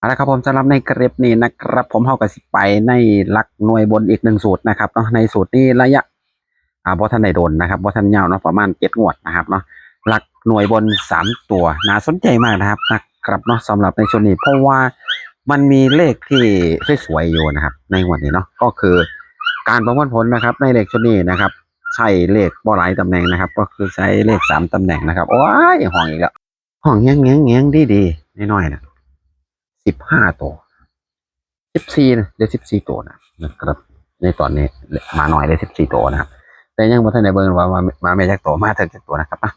เอาละครับผมสำหรับในกริปนี้นะครับ ผมเข้ากับสิไปในหลักหน่วยบนอีกหนึ่งสูตรนะครับเนาะในสูตรนี้ระยะอ่าบอทันในโดนนะครับบอทันยาวเนาะประมาณเจ็ดงวดนะครับเนาะหลักหน่วยบนสามตัวน่าสนใจมากนะครับนะครับเนาะสำหรับในช่วงนี้เพราะว่ามันมีเลขที่สวยๆอยู่นะครับ ในงวดนี้เนาะก็คือการประมวลผลนะครับ ในเลขชุดนี้นะครับ ใช่เลขบ่หลายตำแหน่งนะครับ ก็คือใช้เลขสามตำแหน่งนะครับโอ้ยห้องอีกแล้วห้องแง้งแง้งแง้งดีๆน้อยๆนะ สิบห้าตัวสิบสี่ได้สิบสี่ตัวนะนะครับ ในตอนนี้มาหน่อยได้สิบสี่ตัวนะครับแต่ยังบ่ทันได้เบิ่งว่ามามาไม่จักตัวมาแต่จักตัวนะครับอะ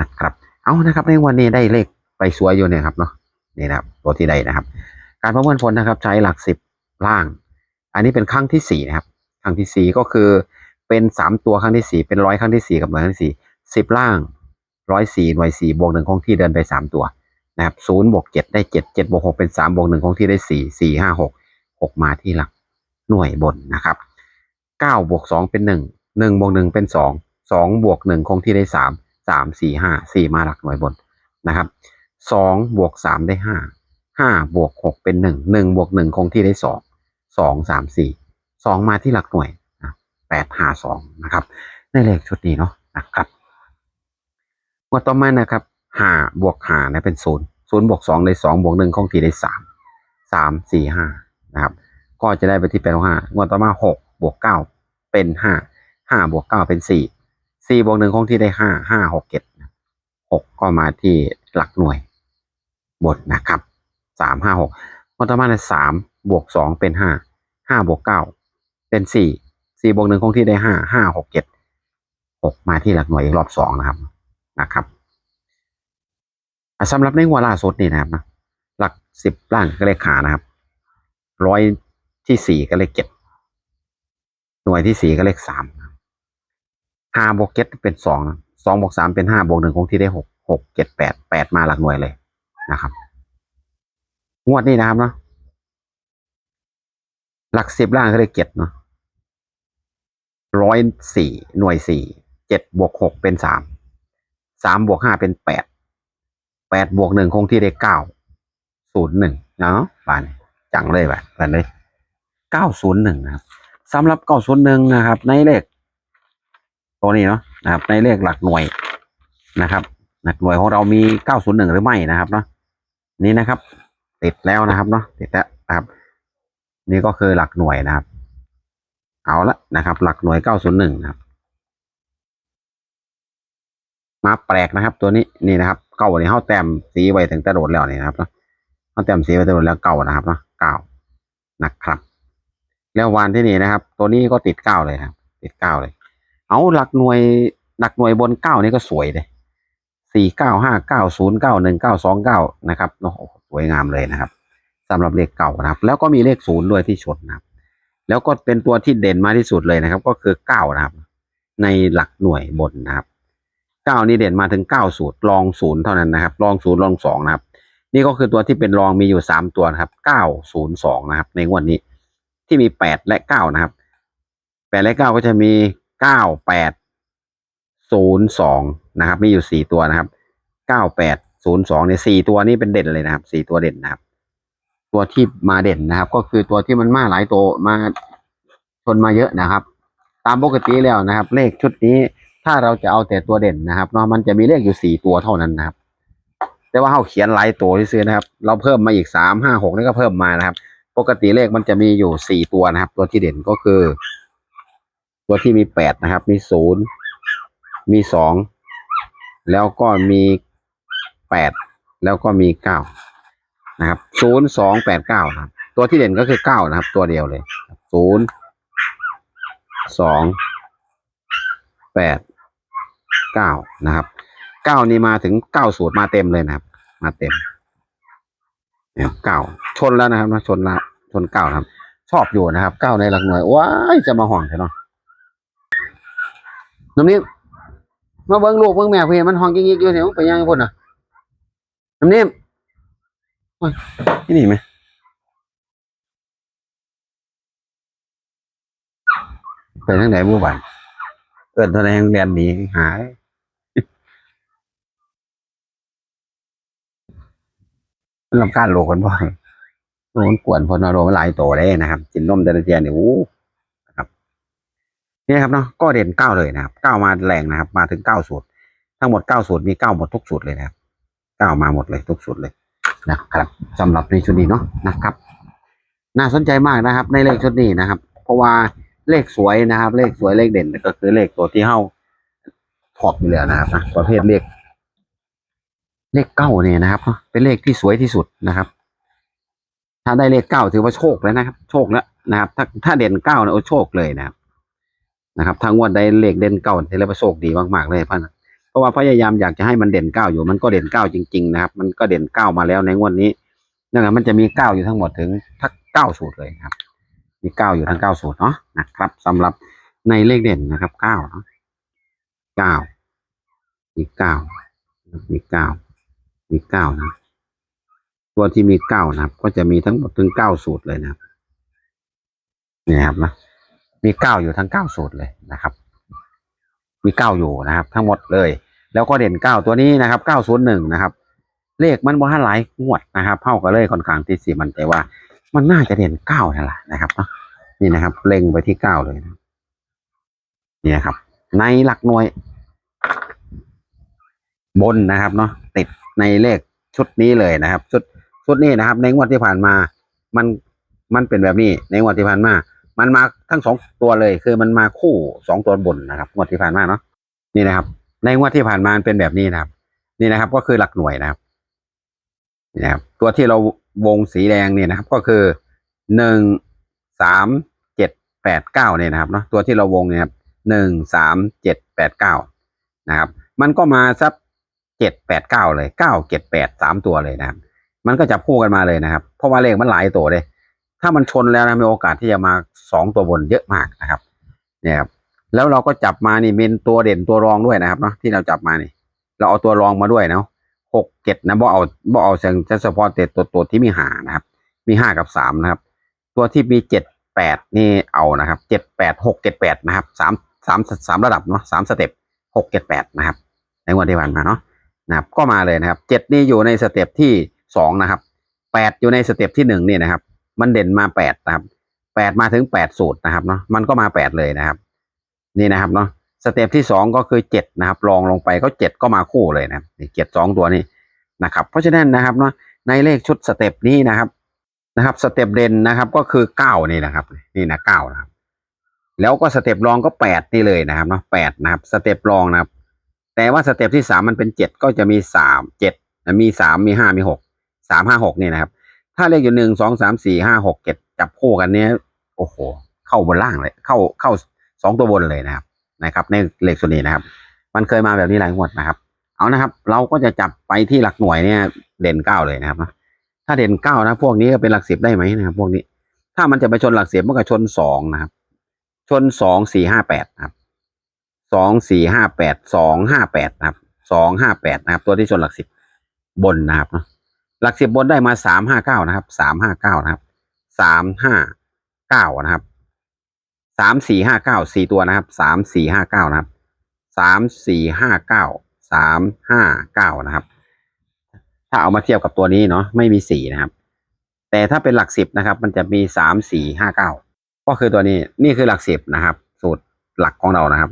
นะครับ เอานะครับในวันนี้ได้เลขไปสวยอยู่เนี่ยครับเนาะนี่นะครับตัวที่ใดนะครับ การประเมินผลนะครับ ใช้หลักสิบล่าง อันนี้เป็นครั้งที่สี่นะครับครั้งที่สี่ก็คือเป็นสามตัวครั้งที่สี่เป็นร้อยครั้งที่สี่กับหน่วยครั้งที่สี่สิบล่างร้อยสี่หน่วยสี่บวกหนึ่งคงที่เดินไปสามตัว นะครับศูนย์บวกเจ็ดได้เจ็ดเจ็ดบวกหกเป็นสามบวกหนึ่งคงที่ได้สี่สี่ห้าหกหกมาที่หลักหน่วยบนนะครับเก้าบวกสองเป็นหนึ่งหนึ่งบวกหนึ่งเป็นสองสองบวกหนึ่งคงที่ได้สามสามสี่ห้าสี่มาหลักหน่วยบนนะครับสองบวกสามได้ห้าห้าบวกหกเป็นหนึ่งหนึ่งบวกหนึ่งคงที่ได้สองสองสามสี่สองมาที่หลักหน่วยแปดห้าสองนะครับในเลขชุดนี้เนาะนะครับงวดต่อมานะครับ ห้าบวกห้านะเป็นศูนย์ศูนย์บวกสองได้สองบวกหนึ่งคงที่ได้สามสามสี่ห้านะครับ ก็จะได้ไปที่แปดห้างวดต่อมาหกบวกเก้าเป็นห้าห้าบวกเก้าเป็นสี่สี่บวกหนึ่งคงที่ได้ห้าห้าหกเจ็ดหกก็มาที่หลักหน่วยบทนะครับสามห้าหกงวดต่อมาในสามบวกสองเป็นห้าห้าบวกเก้าเป็นสี่สี่บวกหนึ่งคงที่ได้ห้าห้าหกเจ็ดหกมาที่หลักหน่วยอีกรอบสองนะครับนะครับ สำหรับในหัวล่าสุดนี่นะครับนะหลักสิบล่างก็เลขขานะครับ ร้อยที่สี่ก็เลขเจ็ดหน่วยที่สี่ก็เลขสามห้าบวกเจ็ดเป็นสองสองบวกสามเป็นห้าบวกหนึ่งคงที่ได้หกหกเจ็ดแปดแปดมาหลักหน่วยเลยนะครับ งวดนี้นะครับเนาะหลักสิบล่างก็เลขเจ็ดเนาะร้อยสี่หน่วยสี่เจ็ดบวกหกเป็นสามสามบวกห้าเป็นแปด แปดบวกหนึ่งคงที่ได้เก้าศูนย์หนึ่งเนาะบานจังเลยแบบบานเลยเก้าศูนย์หนึ่งนะครับสำหรับเก้าศูนย์หนึ่งนะครับ ในเลข ตัวนี้เนาะนะครับ ในเลขหลักหน่วยนะครับ หลักหน่วยของเรามีเก้าศูนย์หนึ่งหรือไม่นะครับเนาะนี่นะครับ ติดแล้วนะครับเนาะติดแล้วนะครับ นี่ก็คือหลักหน่วยนะครับ เอาละนะครับ หลักหน่วยเก้าศูนย์หนึ่งนะครับมาแปลกนะครับ ตัวนี้นี่นะครับ เก่าเนี่ยเขาแต้มสีไว้ถึงต่โดดแล้วนี่นะครับเนาะเขาแต้มสีไว้แต่โดดแล้วเก่านะครับเนาะเก้านะครับ แล้ววันที่นี่นะครับ ตัวนี้ก็ติดเก้าเลยครับ ติดเก้าเลย เอาหลักหน่วยหลักหน่วยบนเก้านี่ก็สวยเลยสี่เก้าห้าเก้าศูนย์เก้าหนึ่งเก้าสองเก้านะครับโอ้โหสวยงามเลยนะครับสำหรับเลขเก่านะครับ แล้วก็มีเลขศูนย์ด้วยที่ชนนะครับ แล้วก็เป็นตัวที่เด่นมากที่สุดเลยนะครับ ก็คือเก้านะครับ ในหลักหน่วยบนนะครับ เก้านี่เด่นมาถึงเก้าสูตรรองศูนย์เท่านั้นนะครับรองศูนย์รองสองนะครับ นี่ก็คือตัวที่เป็นรองมีอยู่สามตัวนะครับเก้าศูนย์สองนะครับ ในงวดนี้ที่มีแปดและเก้านะครับแปดและเก้าก็จะมีเก้าแปดศูนย์สองนะครับ มีอยู่สี่ตัวนะครับเก้าแปดศูนย์สองเนี่ยสี่ตัวนี้เป็นเด่นเลยนะครับสี่ตัวเด่นนะครับ ตัวที่มาเด่นนะครับ ก็คือตัวที่มันมาหลายตัวมาชนมาเยอะนะครับ ตามปกติแล้วนะครับ เลขชุดนี้ ถ้าเราจะเอาแต่ตัวเด่นนะครับเนาะมันจะมีเลขอยู่สี่ตัวเท่านั้นนะครับ แต่ว่าเขาเขียนหลายตัวที่ซื้อนะครับ เราเพิ่มมาอีกสามห้าหกนี่ก็เพิ่มมานะครับ ปกติเลขมันจะมีอยู่สี่ตัวนะครับ ตัวที่เด่นก็คือ ตัวที่มีแปดนะครับ มีศูนย์มีสองแล้วก็มีแปดแล้วก็มีเก้านะครับศูนย์สองแปดเก้าครับ ตัวที่เด่นก็คือเก้านะครับ ตัวเดียวเลยศูนย์สองแปด เก้านะครับเก้านี่มาถึงเก้าสูตรมาเต็มเลยนะครับ มาเต็มเนี่ยเก้าชนแล้วนะครับนะชนละชนเก้าครับ ชอบอยู่นะครับเก้าในหลักหน่วยว้ายจะมาห่วงใช่เนาะน้ำนิ่มมาเบิ้งลูกเบิ้งแม่เพื่อนมันห้องยิ่งๆอยู่เนี่ยมันไปยังไงพ่นอะน้ำนิ่มที่นี่ไหมไปทางไหนบู้บันเกิดแสดงเรียนหนีหาย ลำการโลกกันบ่อยโดนกวนพลนโรมหลายโตได้นะครับกินนมแต่ละเทียนเนี่ยโอ้นะครับนี่ครับเนาะก็เด่นเก้าเลยนะครับเก้ามาแรงนะครับ มาถึงเก้าสูตร ทั้งหมดเก้าสูตรมีเก้าหมดทุกสูตรเลยนะครับเก้ามาหมดเลยทุกสูตรเลยนะครับสำหรับในชุดนี้เนาะนะครับ น่าสนใจมากนะครับ ในเลขชุดนี้นะครับ เพราะว่าเลขสวยนะครับ เลขสวยเลขเด่นก็คือเลขตัวที่เฮาชอบอยู่แล้วนะครับนะประเภทเลข เลขเก้าเนี่ยนะครับ เป็นเลขที่สวยที่สุดนะครับ ถ้าได้เลขเก้าถือว่าโชคแล้วนะครับ โชคแล้วนะครับ ถ้าถ้าเด่นเก้าเนี่ยโอ้โชคเลยนะครับ นะครับถ้างวดได้เลขเด่นเก้าถือว่าโชคดีมากๆเลยพ่อนะเพราะว่าพยายามอยากจะให้มันเด่นเก้าอยู่ มันก็เด่นเก้าจริง ๆ นะครับ มันก็เด่นเก้ามาแล้วในงวดนี้นั่นแหละมันจะมีเก้าอยู่ทั้งหมดถึงทักเก้าสูตรเลยครับ มีเก้าอยู่ทั้งเก้าสูตรเนาะนะครับสำหรับในเลขเด่นนะครับเก้าเนาะเก้ามีเก้ามีเก้า มีเก้านะตัวที่มีเก้านะครับ ก็จะมีทั้งหมดถึงเก้าสูตรเลยนะครับนี่ครับนะมีเก้าอยู่ทั้งเก้าสูตรเลยนะครับ มีเก้าอยู่นะครับ ทั้งหมดเลย แล้วก็เด่นเก้าตัวนี้นะครับเก้าศูนย์หนึ่งนะครับ เลขมันบ่ฮั่นหลายงวดนะครับเท่ากับเลยค่อนข้างที่สี่มันแต่ว่า มันน่าจะเด่นเก้านั่นแหละนะครับนี่นะครับเล็งไปที่เก้าเลยนะนี่นะครับ ในหลักหน่วย บนนะครับเนาะติด ในเลขชุดนี้เลยนะครับ ชุดชุดนี้นะครับ ในงวดที่ผ่านมา มันมันเป็นแบบนี้ ในงวดที่ผ่านมา มันมาทั้งสองตัวเลย คือมันมาคู่สองตัวบนนะครับงวดที่ผ่านมาเนาะนี่นะครับ ในงวดที่ผ่านมามันเป็นแบบนี้นะครับ นี่นะครับ ก็คือหลักหน่วยนะครับนี่นะครับ ตัวที่เราวงสีแดงเนี่ยนะครับ ก็คือหนึ่งสามเจ็ดแปดเก้าเนี่ยนะครับเนาะตัวที่เราวงเนี่ยครับหนึ่งสามเจ็ดแปดเก้านะครับ มันก็มาสัก เจ็ดแปดเก้าเลยเก้าเจ็ดแปดสามตัวเลยนะครับ มันก็จับคู่กันมาเลยนะครับ เพราะว่าเลขมันหลายตัวเลย ถ้ามันชนแล้วนะมีโอกาสที่จะมาสองตัวบนเยอะมากนะครับ เนี่ยครับแล้วเราก็จับมานี่เป็นตัวเด่นตัวรองด้วยนะครับเนาะที่เราจับมานี่ เราเอาตัวรองมาด้วยเนาะหกเจ็ดนะบ่เอาบ่เอาเฉพาะแต่ตัวตัวที่มีหานะครับ มีห้ากับสามนะครับ ตัวที่มีเจ็ดแปดนี่เอานะครับเจ็ดแปดหกเจ็ดแปดนะครับสามสามสามระดับเนาะสามสเต็ปหกเจ็ดแปดนะครับ ในวันที่ผ่านมาเนาะ นะครับก็มาเลยนะครับเจ็ดนี่อยู่ในสเต็ปที่สองนะครับแปดอยู่ในสเต็ปที่หนึ่งนี่นะครับ มันเด่นมาแปดนะครับแปดมาถึงแปดสูตรนะครับเนาะมันก็มาแปดเลยนะครับ นี่นะครับเนาะสเต็ปที่สองก็คือเจ็ดนะครับรองลงไปก็เจ็ดก็มาคู่เลยนะเจ็ดสองตัวนี้นะครับ เพราะฉะนั้นนะครับเนาะในเลขชุดสเต็ปนี้นะครับนะครับ สเต็ปเด่นนะครับก็คือเก้านี่นะครับ นี่นะเก้านะครับ แล้วก็สเต็ปรองก็แปดนี่เลยนะครับเนาะแปดนะครับ สเต็ปรองนะครับ แต่ว่าสเต็ปที่สามมันเป็นเจ็ดก็จะมีสามเจ็ดมีสามมีห้ามีหกสามห้าหกนี่นะครับ ถ้าเลขอยู่หนึ่งสองสามสี่ห้าหกเจ็ดจับคู่กันเนี้ยโอ้โห เข้าบนล่างเลย เข้าเข้าสองตัวบนเลยนะครับนะครับ ในเลขส่วนนี้นะครับ มันเคยมาแบบนี้หลายงวดนะครับ เอานะครับ เราก็จะจับไปที่หลักหน่วยเนี่ยเด่นเก้าเลยนะครับถ้าเด่นเก้านะพวกนี้ก็เป็นหลักสิบได้ไหมนะครับ พวกนี้ ถ้ามันจะไปชนหลักสิบมันก็ชนสองนะครับ ชนสองสี่ห้าแปดนะครับ สองสี่ห้าแปดสองห้าแปดนะครับสองห้าแปดนะครับ ตัวที่ชนหลักสิบบนนะครับหลักสิบบนได้มาสามห้าเก้านะครับสามห้าเก้านะครับสามห้าเก้านะครับสามสี่ห้าเก้าสี่ตัวนะครับสามสี่ห้าเก้านะครับสามสี่ห้าเก้าสามห้าเก้านะครับ ถ้าเอามาเทียบกับตัวนี้เนาะไม่มีสี่นะครับ แต่ถ้าเป็นหลักสิบนะครับ มันจะมีสามสี่ห้าเก้าก็คือตัวนี้นี่คือหลักสิบนะครับ สูตรหลักของเรานะครับ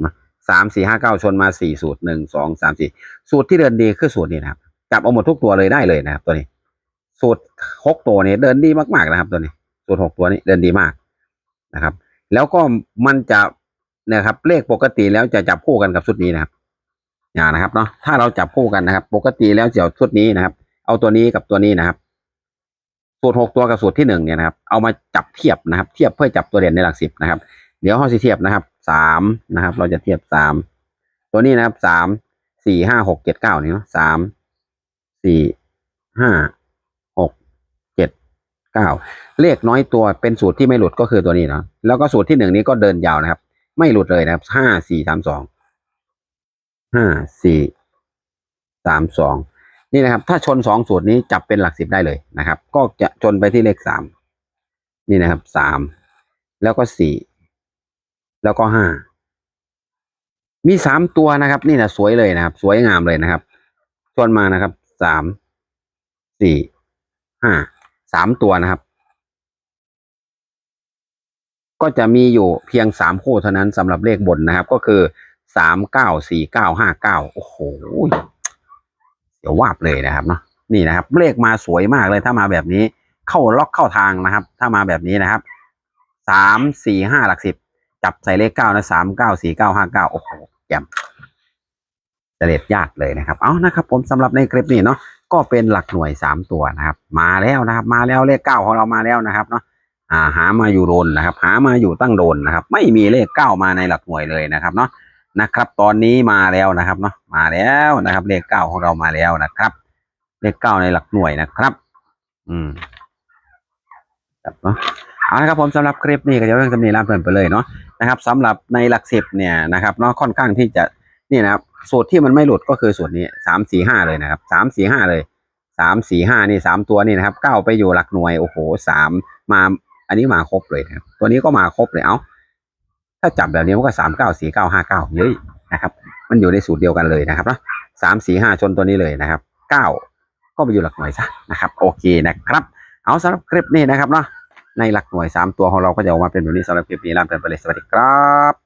สามสี่ห้าเก้าชนมาสี่สูตรหนึ่งสองสามสี่สูตรที่เดินดีคือสูตรนี้นะครับจับเอาหมดทุกตัวเลยได้เลยนะครับ ตัวนี้ สูตรหกตัวนี้เดินดีมากๆนะครับ ตัวนี้ สูตรหกตัวนี้เดินดีมากนะครับ แล้วก็มันจะนะครับ เลขปกติแล้วจะจับคู่กันกับชุดนี้นะครับอย่านะครับเนาะถ้าเราจับคู่กันนะครับ ปกติแล้วเจะเอาชุดนี้นะครับ เอาตัวนี้กับตัวนี้นะครับสูตรหกตัวกับสูตรที่หนึ่งเนี่ยนะครับ เอามาจับเทียบนะครับ เทียบเพื่อจับตัวเด่นในหลักสิบนะครับ เดี๋ยวเราจะเทียบนะครับ สามนะครับ เราจะเทียบสามตัวนี้นะครับสามสี่ห้าหกเจ็ดเก้านี่เนาะสามสี่ห้าหกเจ็ดเก้าเลขน้อยตัวเป็นสูตรที่ไม่หลุดก็คือตัวนี้เนาะแล้วก็สูตรที่หนึ่งนี้ก็เดินยาวนะครับ ไม่หลุดเลยนะครับห้าสี่สามสองห้าสี่สามสองนี่นะครับ ถ้าชนสองสูตรนี้จับเป็นหลักสิบได้เลยนะครับ ก็จะชนไปที่เลขสามนี่นะครับสามแล้วก็สี่ แล้วก็ห้ามีสามตัวนะครับ นี่นะสวยเลยนะครับ สวยงามเลยนะครับชวนมานะครับสามสี่ห้าสามตัวนะครับ ก็จะมีอยู่เพียงสามคู่เท่านั้นสำหรับเลขบนนะครับ ก็คือสามเก้าสี่เก้าห้าเก้าโอ้โหเดี๋ยววาบเลยนะครับเนาะนี่นะครับ เลขมาสวยมากเลยถ้ามาแบบนี้ เข้าล็อกเข้าทางนะครับ ถ้ามาแบบนี้นะครับสามสี่ห้าหลักสิบ จับใส่เลขเก้านะสามเก้าสี่เก้าห้าเก้าโอ้โหแจ่มเจเด็ดญาติเลยนะครับ เอานะครับ ผมสำหรับในคลิปนี้เนาะก็เป็นหลักหน่วยสามตัวนะครับ มาแล้วนะครับ มาแล้วเลขเก้าของเรามาแล้วนะครับเนาะอ่าหามาอยู่โดนนะครับ หามาอยู่ตั้งโดนนะครับ ไม่มีเลขเก้ามาในหลักหน่วยเลยนะครับเนาะนะครับ ตอนนี้มาแล้วนะครับเนาะมาแล้วนะครับ เลขเก้าของเรามาแล้วนะครับ เลขเก้าในหลักหน่วยนะครับ อืมครับเนาะ เอาละครับผมสำหรับคลิปนี้ก็จะเรื่องจำนีลาเพลินไปเลยเนาะนะครับสำหรับในหลักสิบเนี่ยนะครับเนาะค่อนข้างที่จะนี่นะครับสูตรที่มันไม่หลุดก็คือสูตรนี้สามสี่ห้าเลยนะครับสามสี่ห้าเลยสามสี่ห้านี่สามตัวนี่นะครับเก้าไปอยู่หลักหน่วยโอ้โหสามมาอันนี้มาครบเลยนะครับตัวนี้ก็มาครบเลยเอ้าถ้าจับแบบนี้มันก็สามเก้าสี่เก้าห้าเก้าเยอะนะครับ มันอยู่ในสูตรเดียวกันเลยนะครับนะสามสี่ห้าชนตัวนี้เลยนะครับเก้าก็ไปอยู่หลักหน่วยซะนะครับ โอเคนะครับ เอาสำหรับคลิปนี้นะครับเนาะ ในหลักหน่วยสามตัวของเราก็จะออกมาเป็นแบบนี้สำหรับคลิปนี้ลาไปเลยสวัสดีครับ